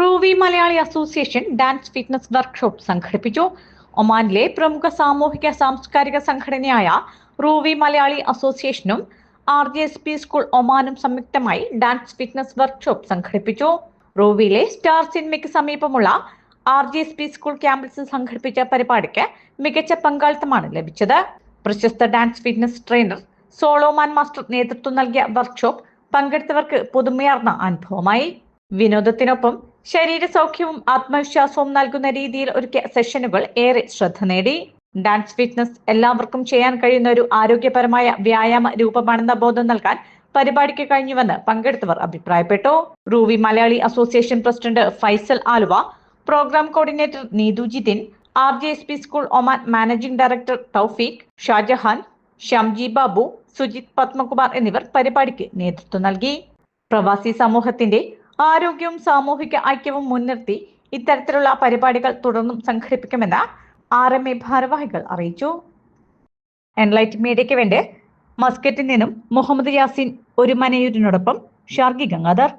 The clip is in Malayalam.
Ruwi Malayali association dance fitness workshop സംഘടിപ്പിച്ചു. ഒമാനിലെ പ്രമുഖ സാമൂഹിക സാംസ്കാരിക സംഘടനയായ റൂവി മലയാളി അസോസിയേഷനും R G S P school ഒമാനും സംയുക്തമായി ഡാൻസ് ഫിറ്റ്നസ് വർക്ക്ഷോപ്പ് സംഘടിപ്പിച്ചു. റൂവിയിലെ സ്റ്റാർ സിനിമയ്ക്ക് സമീപമുള്ള R G S P school ക്യാമ്പസിൽ സംഘടിപ്പിച്ച പരിപാടിക്ക് മികച്ച പങ്കാളിത്തമാണ് ലഭിച്ചത്. പ്രശസ്ത dance fitness trainer Solomon master നേതൃത്വം നൽകിയ വർക്ക്ഷോപ്പ് പങ്കെടുത്തവർക്ക് പുതുമയാർന്ന അനുഭവമായി. വിനോദത്തിനൊപ്പം ശരീര സൗഖ്യവും ആത്മവിശ്വാസവും നൽകുന്ന രീതിയിൽ ഒരു സെഷനുകൾ ഏറെ ശ്രദ്ധ നേടി. ഡാൻസ് ഫിറ്റ്നസ് എല്ലാവർക്കും ചെയ്യാൻ കഴിയുന്ന ഒരു ആരോഗ്യപരമായ വ്യായാമ രൂപമാണെന്ന ബോധം നൽകാൻ പരിപാടിക്ക് കഴിഞ്ഞുവെന്ന് പങ്കെടുത്തവർ അഭിപ്രായപ്പെട്ടു. Ruwi Malayali association president Faisal Aluva programme coordinator Neethu Jithin R J S P school Oman managing director Thoufeeq Shajahan Shamji Babu Sujith Padmakumar എന്നിവർ പരിപാടിക്ക് നേതൃത്വം നൽകി. പ്രവാസി സമൂഹത്തിന്റെ ആരോഗ്യവും സാമൂഹിക ഐക്യവും മുൻനിർത്തി ഇത്തരത്തിലുള്ള പരിപാടികൾ തുടർന്നും സംഘടിപ്പിക്കുമെന്ന് ആർ എം എ ഭാരവാഹികൾ അറിയിച്ചു. എൻലൈറ്റ് മീഡിയയ്ക്ക് വേണ്ടി മസ്കറ്റിൽ നിന്നും മുഹമ്മദ് യാസിൻ ഒരു മനയൂരിനോടൊപ്പം ഷാർഗി ഗംഗാധർ.